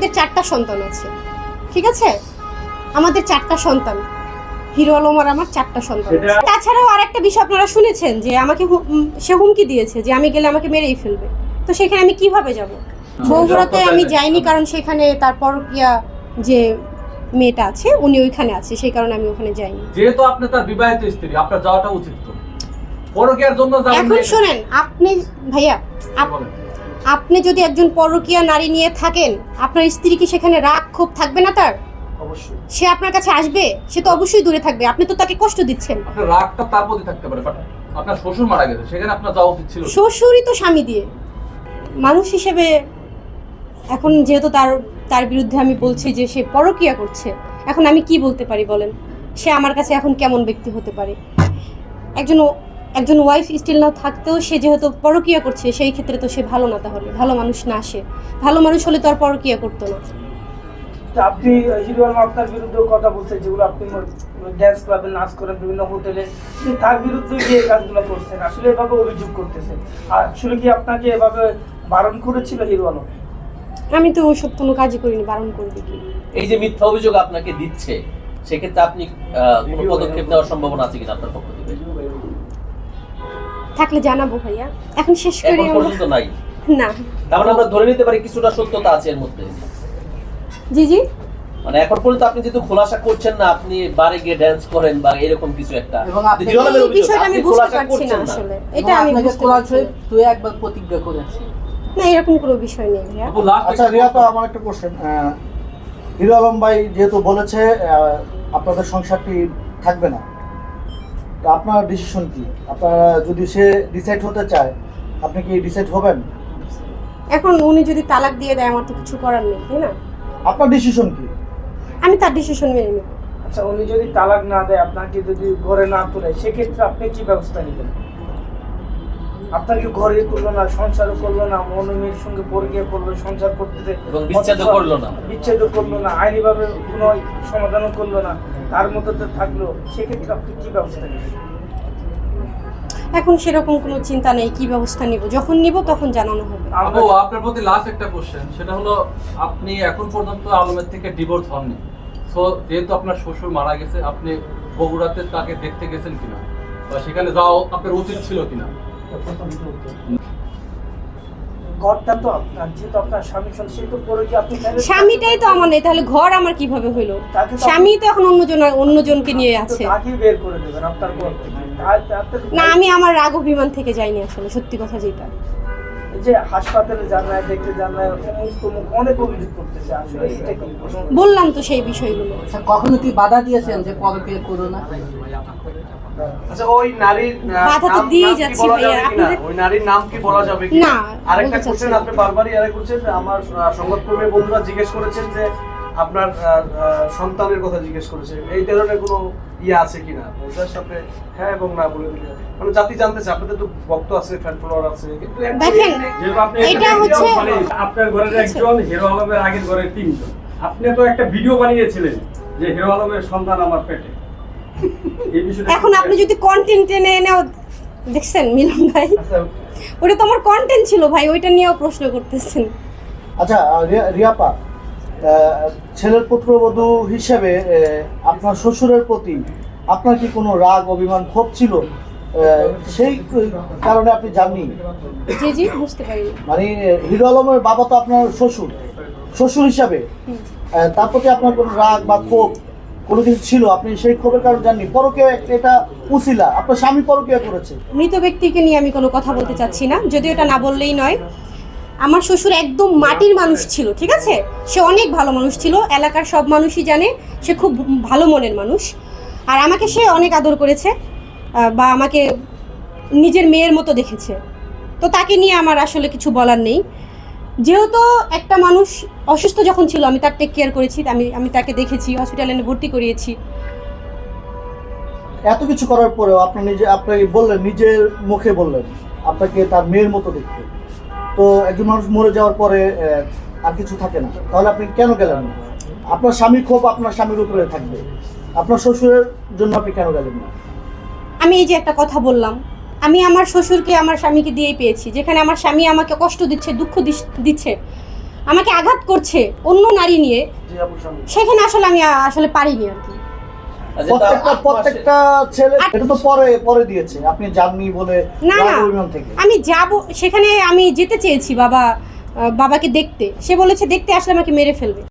আমাদের চারটা সন্তান আছে ঠিক আছে? আমাদের চারটা সন্তান। হিরো আলম আর আমার চারটা সন্তান তাছাড়াও আর একটা বিষয় আপনারা শুনেছেন যে আমাকে সে হুমকি দিয়েছে যে আমি গেলে আমাকে মেরেই ফেলবে। তো সেখানে আমি কীভাবে যাব? বগুড়াতে আমি যাইনি কারণ সেখানে তারপর ইয়া যে মেয়েটা আছে উনি ওইখানে আছে সেই কারণে আমি ওখানে যাইনি। যেহেতু আপনি তার বিবাহিত স্ত্রী আপনার যাওয়াটা উচিত তো। পরকীয়ার জন্য যাবেন এখন শোনেন আপনি ভাইয়া। আপনি যদি একজন পরকীয়া নারী নিয়ে থাকেন আপনার স্ত্রী কি সেখানে রাগ ক্ষোভ থাকবে না তার? অবশ্যই। সে আপনার কাছে আসবে সে তো অবশ্যই দূরে থাকবে। আপনি তো তাকে কষ্ট দিচ্ছেন। আপনার রাগটা তার প্রতি থাকতে পারে বাট আপনার শ্বশুর মারা গেছে সেখানে আপনার যাওয়া উচিত ছিল শ্বশুরই তো স্বামী দিয়ে। মানুষ হিসেবে এখন যেহেতু তার তার বিরুদ্ধে আমি বলছি যে সে পরকীয়া করছে এখন আমি কি বলতে পারি বলেন? সে আমার কাছে এখন কেমন ব্যক্তি হতে পারে? একজন একজন ওয়াইফ স্টিল না থাকতেও সে যেহেতু পরকীয়া করছে সেই ক্ষেত্রে তো সে ভালো না তাহলে। ভালো মানুষ না সে। ভালো মানুষ হলে তো আর পরকীয়া করতো না। আপনি হিরো আপনার বিরুদ্ধেও কথা বলছেন যেগুলো আপনি ড্যান্স ক্লাবে নাচ করেন বিভিন্ন হোটেলে তার বিরুদ্ধে গিয়ে এই কাজগুলো করছেন আসলে এভাবে অভিযোগ করতেছেন। আর আসলে কি আপনাকে এভাবে বারণ করেছিল হিরো আলম? আমি তো ওসব কোনো কাজই করিনি বারণ করবে কি? এই যে মিথ্যা অভিযোগ আপনাকে দিচ্ছে সেক্ষেত্রে আপনি আহ, কোনো পদক্ষেপ নেওয়ার সম্ভাবনা আছে কিনা আপনার পক্ষ থেকে? থাকলে জানাব ভাইয়া। এখন শেষ করি পর্যন্ত নাই। না। তার মানে আমরা ধরে নিতে পারি কিছুটা সত্যতা আছে এর মধ্যে। জি জি। মানে এখন পর্যন্ত আপনি যেহেতু খোলাসা করছেন না আপনি বারে গিয়ে ড্যান্স করেন বা এরকম কিছু একটা। এবং আপনি- এই বিষয়টা আমি বুঝতে পারছি না আসলে। এটা আমি বুঝতে পারছি তুই একবার প্রতিজ্ঞা করেছি না এরকম কোনো বিষয় নেই ভাইয়া। আচ্ছা একটা রিয়াপা প্রশ্ন। আমার একটা কোশ্চেন হিরো আলম ভাই যেহেতু বলেছে আহ, আপনাদের সংসারটি থাকবে না। তো আপনার ডিসিশন কি? আপনারা যদি সে ডিসাইড হতে চায় আপনি কি ডিসাইড হবেন? এখন উনি যদি তালাক দিয়ে দেয় আমার তো কিছু করার নেই তাই না? আপনার ডিসিশন কি? আমি তার ডিসিশন মেনে নিই আচ্ছা উনি যদি তালাক না দেয় আপনাকে যদি ঘরে না তোলে সেক্ষেত্রে আপনি কি ব্যবস্থা নেবেন? আপনাকে ঘরে তুললো না সংসারও করল না মনোমের সঙ্গে পরিচয় করল সংসার করতে এবং বিচ্ছেদও করল না। বিচ্ছেদ করল না আইনিভাবে কোনো সমাধানও করল না তার মধ্যে তো থাকল সেক্ষেত্রে আপনি কি ব্যবস্থা নেবেন? এখন সেরকম কোনো চিন্তা নেই কি ব্যবস্থা নিব? যখন নিব তখন জানানো হবে। আপু আপনার প্রতি লাস্ট একটা কোশ্চেন সেটা হলো আপনি এখন পর্যন্ত আলমের থেকে ডিভোর্স হননি। সো যেহেতু আপনার শ্বশুর মারা গেছে আপনি বগুড়াতে তাকে দেখতে গেছেন কিনা? বা সেখানে যাওয়া আপনার উচিত ছিল কিনা? ঘরটা তো আপনার যেহেতু আপনার স্বামী সে তো পরে কি আপনি স্বামীটাই তো আমার নেই তাহলে ঘর আমার কীভাবে হইল? স্বামী তো এখন অন্যজন অন্যজনকে নিয়ে আছে। তাকেই বের করে দেবেন আপনার ঘর। না আমি আমার রাগ অভিমান থেকে যাইনি আসলে সত্যি কথা যেটা। যে হাসপাতালে যান না দেখতে যান না অনেক অভিযোগ করতেছে আসলে এটা কি বললাম তো সেই বিষয়গুলো। আচ্ছা কখনো কি বাধা দিয়েছেন যে পরকে করো না? আচ্ছা ওই নারীর তো নাম- কি যাচ্ছি ভাইয়া, আপনাদের- ওই নারীর নাম কি বলা যাবে কি না, আরেকটা কোশ্চেন আপনি বারবারই আরেক করছেন আমার সংবাদকর্মী বন্ধুরা জিজ্ঞেস করেছেন যে আপনার সন্তানের কথা জিজ্ঞেস করেছে। এই ধরনের কোনো ইয়ে আছে কিনা? আপনি হ্যাঁ এবং না বলে দিলে মানে জাতি জানতেছে আপনাদের তো ভক্ত আছে ফ্যান ফলোয়ার আছে কিন্তু এটা হচ্ছে আপনার ঘরের একজন হিরো আলমের আগের ঘরের তিনজন। আপনি তো একটা ভিডিও বানিয়েছিলেন যে হিরো আলমের সন্তান আমার পেটে। এখন আপনি যদি কন্টেন্ট টেনে এনেও দেখছেন মিলন ভাই। ওটা তো আমার কন্টেন্ট ছিল ভাই ওইটা নিয়েও প্রশ্ন করতেছেন। আচ্ছা রিয়া- রিয়াপা ছেলের পুত্রবধূ হিসেবে আপনার শ্বশুরের প্রতি আপনার কি কোনো রাগ অভিমান ক্ষোভ ছিল? সেই কারণে আপনি জাননি জি জি বুঝতে পারিনি। মানে হিরো আলমের বাবা তো আপনার শ্বশুর। শ্বশুর হিসাবে। তার প্রতি আপনার কোনো রাগ বা ক্ষোভ? কোনো কিছু ছিল? আপনি সেই ক্ষোভের কারণ জাননি পরকে এটা উচিলা আপনার স্বামী পরকিয়া করেছে? মৃত ব্যক্তিকে নিয়ে আমি কোনো কথা বলতে চাচ্ছি না। যদিও এটা না বললেই নয়। আমার শ্বশুর একদম মাটির মানুষ ছিল, ঠিক আছে? সে অনেক ভালো মানুষ ছিল। এলাকার সব মানুষই জানে, সে খুব ভালো মনের মানুষ। আর আমাকে সে অনেক আদর করেছে বা আমাকে নিজের মেয়ের মতো দেখেছে। তো তাকে নিয়ে আমার আসলে কিছু বলার নেই। যেহেতু একটা মানুষ অসুস্থ যখন ছিল আমি তার টেক কেয়ার করেছি আমি আমি তাকে দেখেছি হসপিটালে এনে ভর্তি করিয়েছি। এত কিছু করার পরেও আপনি নিজে আপনি বললেন নিজের মুখে বললেন আপনাকে তার মেয়ের মতো দেখতে। তো একজন মানুষ মরে যাওয়ার পরে আর কিছু থাকে না। তাহলে আপনি কেন গেলেন না? আপনার স্বামী ক্ষোভ আপনার স্বামীর উপরে থাকবে। আপনার শ্বশুরের জন্য আপনি কেন গেলেন না? আমি এই যে একটা কথা বললাম আমি আমার শ্বশুরকে আমার স্বামীকে দিয়েই পেয়েছি। যেখানে আমার স্বামী আমাকে কষ্ট দিচ্ছে দুঃখ দিচ্ছে আমাকে আঘাত করছে অন্য নারী নিয়ে সেখানে আসলে আমি আসলে পারিনি আর কি। আচ্ছা, প্রত্যেকটা প্রত্যেকটা ছেলে এটা তো পরে পরে দিয়েছে। আপনি জাননি বলে না না। আমি যাব সেখানে আমি যেতে চেয়েছি বাবা বাবাকে দেখতে। সে বলেছে দেখতে আসলে আমাকে মেরে ফেলবে।